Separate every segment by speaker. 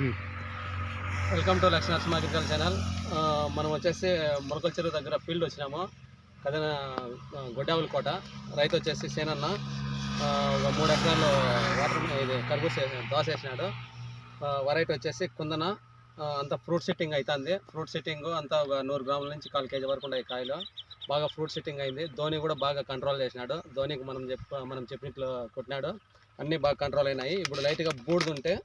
Speaker 1: Welcome to Lakshmi Narasimha agriculture channel మనం వచ్చేసి మురకల చెరువు దగ్గర ఫీల్డ్ వచ్చినాము. కదన గొడ్డావుల కోట. రైతు వచ్చేసి సేనన్న. ఒక మూడు ఎకరాలు వాటర్ ఇది కర్బూస్ వేసి- వేసినాడు. వెరైటీ వచ్చేసి కుందన. అంత అంతా ఫ్రూట్ సెట్టింగ్ అవుతుంది ఫ్రూట్ సెట్టింగ్ అంతా ఒక నూరు గ్రాముల నుంచి కాల్ కేజీ వరకు ఉన్నాయి కాయలు. బాగా ఫ్రూట్ సెట్టింగ్ అయింది. ధోని కూడా బాగా కంట్రోల్ చేసినాడు. ధోనికి మనం చెప్ మనం చెప్పినట్లు కొట్టినాడు. అన్నీ బాగా కంట్రోల్ అయినాయి. ఇప్పుడు లైట్గా బూడిదుంటే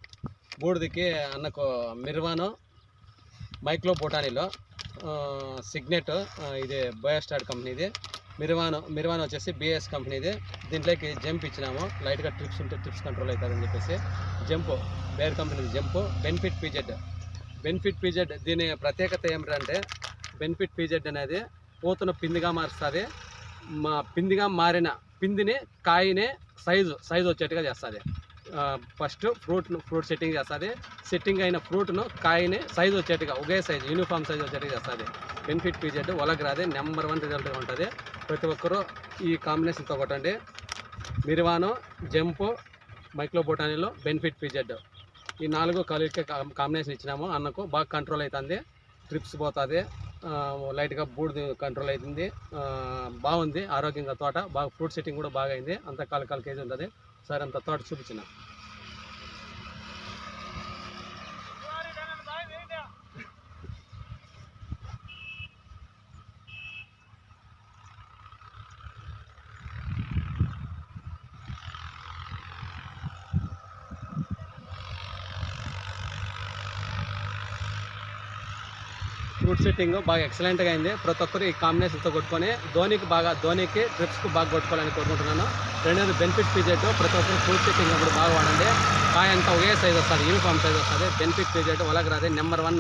Speaker 1: బూడిదకి అన్నకు మిర్వాను మైక్లో బొటానీలో సిగ్నెట్ ఇది బయోస్టార్ కంపెనీది. మిర్వాను మిర్వాన్ వచ్చేసి బిఎస్ కంపెనీది. దీంట్లోకి జంప్ ఇచ్చినాము. లైట్గా ట్రిప్స్ ఉంటే ట్రిప్స్ కంట్రోల్ అవుతారని చెప్పేసి. జంప్ బేర్ కంపెనీది jump. Benefit PZ. Benefit PZ దీని ప్రత్యేకత ఏమిటంటే బెనిఫిట్ పీజెడ్ అనేది పూతను పిందిగా మారుస్తుంది. మా పిందిగా మారిన పిందిని కాయని సైజు సైజు వచ్చేట్టుగా చేస్తుంది. ఫస్ట్ ఫ్రూట్ ఫ్రూట్ సెట్టింగ్ చేస్తుంది. సెట్టింగ్ అయిన ఫ్రూట్ను కాయని సైజు వచ్చేట్టుగా ఒకే సైజు యూనిఫామ్ సైజు వచ్చేట్టుగా చేస్తుంది. బెనిఫిట్ పీజెడ్ రాదే నెంబర్ వన్ రిజల్ట్గా ఉంటుంది. ప్రతి ఒక్కరూ ఈ కాంబినేషన్తో కొట్టండి. మిరివాను జంపు మైక్రోబొటానీలో బెనిఫిట్ పీజెడ్ ఈ నాలుగు కలిపి కాంబినేషన్ ఇచ్చినాము. అన్నకు బాగా కంట్రోల్ అవుతుంది. ట్రిప్స్ పోతుంది. లైట్గా బూడిద కంట్రోల్ అవుతుంది బాగుంది. ఆరోగ్యంగా తోట బాగా ఫ్రూట్ సెట్టింగ్ కూడా బాగా అయింది అంత కాలు కాలు కేజీ ఉంటుంది. సరే అంత తోట చూపించిన? గుడ్ సిట్టింగ్ బాగా ఎక్సలెంట్గా అయింది. ప్రతి ఒక్కరు ఈ కాంబినేషన్తో కొట్టుకొని ధోనికి బాగా ధోనికి ట్రిప్స్కి బాగా కొట్టుకోవాలని కోరుకుంటున్నాను. రెండోది బెనిఫిట్ పీజెట్ ప్రతి ఒక్కరు ఫుడ్ సిట్టింగ్ ఇప్పుడు బాగా వాడండి. కాయ అంతా ఒకే సైజ్ వస్తుంది యూనిఫామ్ సైజ్ వస్తుంది. బెనిఫిట్ పీజెట్ ఒలగ రాదే నెంబర్ వన్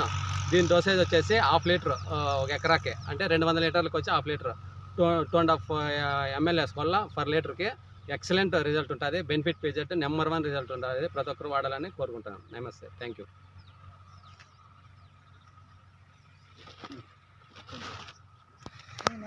Speaker 1: దీని డోసేజ్ వచ్చేసి హాఫ్ లీటర్ ఒక ఎకరాకే. అంటే రెండు వందల లీటర్లకు వచ్చి half litre two two and half ML వేసుకోవాలా పర్ లీటర్కి ఎక్సలెంట్ రిజల్ట్ ఉంటుంది. Benefit PZ number one result ఉంటుంది. ప్రతి ఒక్కరు వాడాలని కోరుకుంటున్నాను. నమస్తే. Thank you